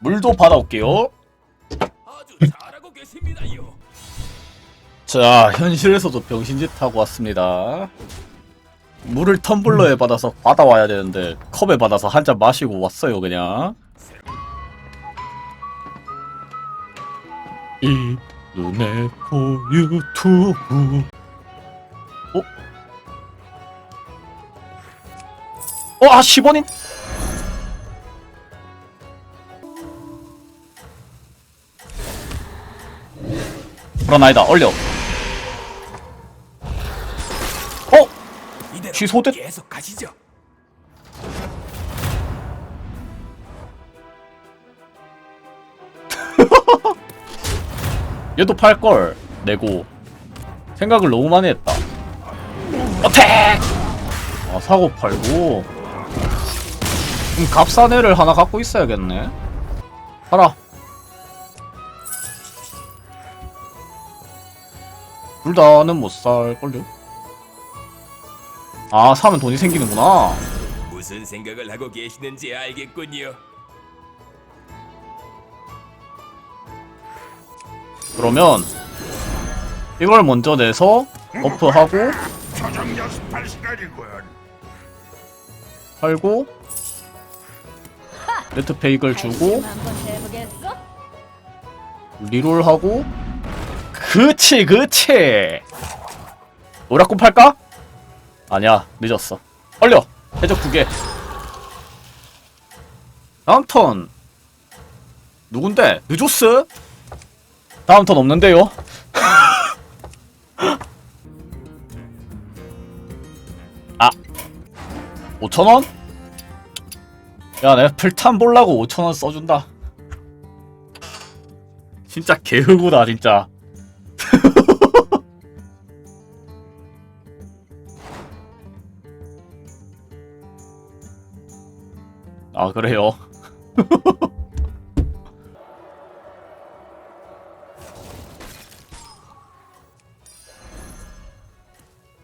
물도 받아올게요. 아주 잘하고 계십니다요. 자, 현실에서도 병신짓 하고 왔습니다. 물을 텀블러에 받아서 받아와야 되는데 컵에 받아서 한 잔 마시고 왔어요, 그냥. 이 눈에 보 유튜브. 어? 어, 아, 10원인? 그런 아니다, 얼려. 어? 취소됐- 계속 가시죠. 얘도 팔걸 내고 생각을 너무 많이 했다 어택! 아 사고 팔고 음, 값싼 애를 하나 갖고 있어야겠네 팔아 둘 다는 못 살걸요? 아 사면 돈이 생기는구나 무슨 생각을 하고 계시는지 알겠군요. 그러면 이걸 먼저 내서 버프하고 저녁 연습할 시간이군. 팔고 네트페이크를 주고? 리롤하고 그치 그치 오락군 팔까? 아니야 늦었어 얼려 해적 두개 다음 턴 누군데? 느조스? 다음 턴 없는데요? 아 5천원? 야 내가 풀탄 볼라고 5천원 써준다 진짜 개흑우다 진짜 아 그래요?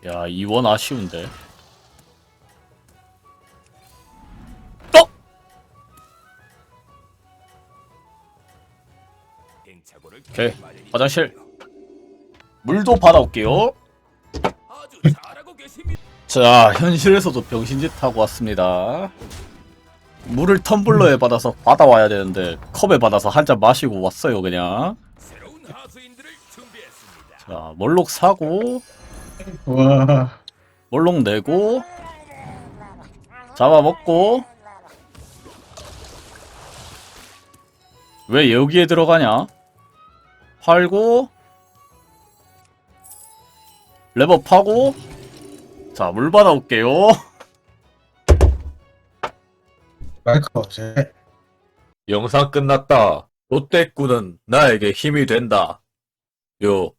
야 이원 아쉬운데. 오케이 화장실. 물도 받아올게요. 자, 현실에서도 병신짓 하고 왔습니다. 물을 텀블러에 받아서 받아와야 되는데 컵에 받아서 한 잔 마시고 왔어요, 그냥. 자, 몰록 사고. 와, 몰록 내고. 잡아먹고. 왜 여기에 들어가냐? 팔고. 랩업하고. 자, 물 받아올게요. 없이. 영상 끝났다. 롯데꾼은 나에게 힘이 된다. 요.